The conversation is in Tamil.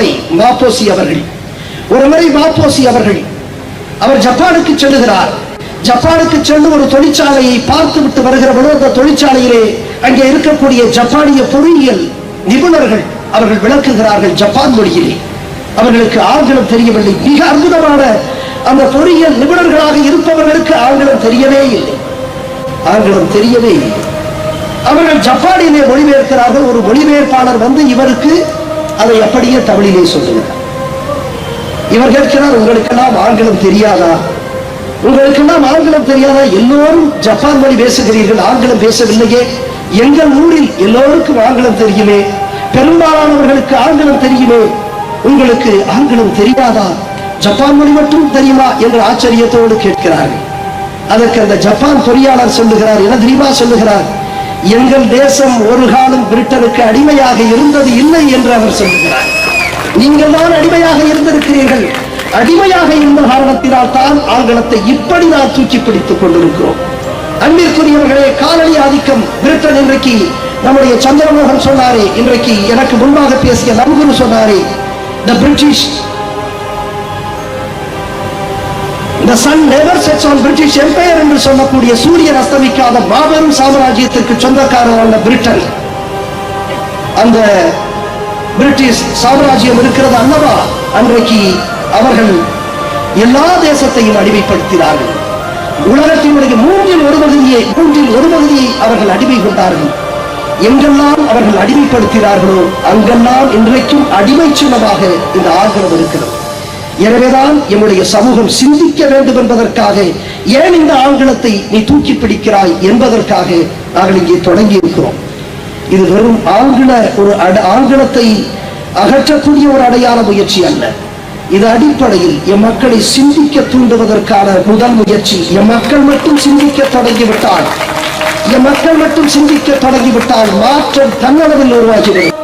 முறை மாப்போசி அவர்கள் ஒரு முறை மாப்போசி அவர்கள் அவர் ஜப்பானுக்கு செல்லுகிறார். ஜப்பானுக்கு சென்று ஒரு தொழிற்சாலையை பார்த்து விட்டு வருகிற பொழுது அந்த தொழிற்சாலையிலே அங்கே இருக்கக்கூடிய ஜப்பானிய பொறியியல் நிபுணர்கள் அவர்கள் விளக்குகிறார்கள் ஜப்பான் மொழியிலே. அவர்களுக்கு ஆங்கிலம் தெரியவில்லை. மிக அற்புதமான அந்த பொறியியல் நிபுணர்களாக இருப்பவர்களுக்கு ஆங்கிலம் தெரியவே இல்லை. ஆங்கிலம் தெரியவே இல்லை. அவர்கள் ஜப்பானிலே மொழிபெயர்க்கிறார்கள். ஒரு மொழிபெயர்ப்பாளர் வந்து இவருக்கு அதை அப்படியே தமிழிலே சொல்லுகிறார் இவர் கேட்கிறார் உங்களுக்கெல்லாம் ஆங்கிலம் தெரியாதா? உங்களுக்கெல்லாம் ஆங்கிலம் தெரியாதா? எல்லோரும் ஜப்பான் மொழி பேசுகிறீர்கள் ஆங்கிலம் பேசவில்லையே. எங்கள் ஊரில் எல்லோருக்கும் ஆங்கிலம் தெரியுமே. பெரும்பாலானவர்களுக்கு ஆங்கிலம் தெரியுமே. உங்களுக்கு ஆங்கிலம் தெரியாதா? ஜப்பான் மொழி மட்டும் தெரியுமா? என்று ஆச்சரியத்தோடு கேட்கிறார்கள். அதற்கு அந்த ஜப்பான் பொறியாளர் சொல்லுகிறார் என தெரியுமா? சொல்லுகிறார். எங்கள் தேசம் ஒரு காலம் பிரிட்டனுக்கு அடிமையாக இருந்தது இல்லை என்று அவர் சொல்கிறார். நீங்கள் தான் அடிமையாக இருந்திருக்கிறீர்கள். அடிமையாக இருந்த காரணத்தினால் தான் ஆங்கிலத்தை இப்படி நான் தூக்கி பிடித்துக் கொண்டிருக்கிறோம். அன்பிற்குரியவர்களே காலனி ஆதிக்கம் பிரிட்டன் இன்றைக்கு நம்முடைய சந்திரமோகன் சொன்னாரே இன்றைக்கு எனக்கு முன்பாக பேசிய நம்புரு சொன்னாரே த பிரிட்டிஷ் இந்த sun never sets on British empire என்று சொல்லக்கூடிய சூரியன் அஸ்தமிக்காத மாபெரும் சாம்ராஜ்யத்திற்கு சொந்தக்காரரான பிரிட்டன். அந்த பிரிட்டிஷ் சாம்ராஜ்யம் இருக்கிறது அல்லவா? அன்றைக்கு அவர்கள் எல்லா தேசத்தையும் அடிமைப்படுத்தினார்கள். உலகத்தினுடைய மூன்றில் ஒரு பகுதியை மூன்றில் ஒரு பகுதியை அவர்கள் அடிமை கொண்டார்கள் எங்கெல்லாம் அவர்கள் அடிமைப்படுத்தினார்களோ அங்கெல்லாம் இன்றைக்கும் அடிமை சின்னமாக இந்த ஆங்கிலம் இருக்கிறது. எனவேதான் எம்முடைய சமூகம் சிந்திக்க வேண்டும் என்பதற்காக ஏன் இந்த ஆங்கிலத்தை நீ தூக்கி பிடிக்கிறாய் என்பதற்காக நாங்கள் இங்கே தொடங்கி இருக்கிறோம். இது வெறும் ஆங்கில ஒரு ஆங்கிலத்தை அகற்றக்கூடிய ஒரு அடையாள முயற்சி அல்ல. இது அடிப்படையில் எம் மக்களை சிந்திக்க தூண்டுவதற்கான முதல் முயற்சி எம் மக்கள் மட்டும் சிந்திக்க தொடங்கிவிட்டால் எம் மக்கள் மட்டும் சிந்திக்க தொடங்கிவிட்டால் மாற்றம் தன்னளவில் உருவாகிவிடும்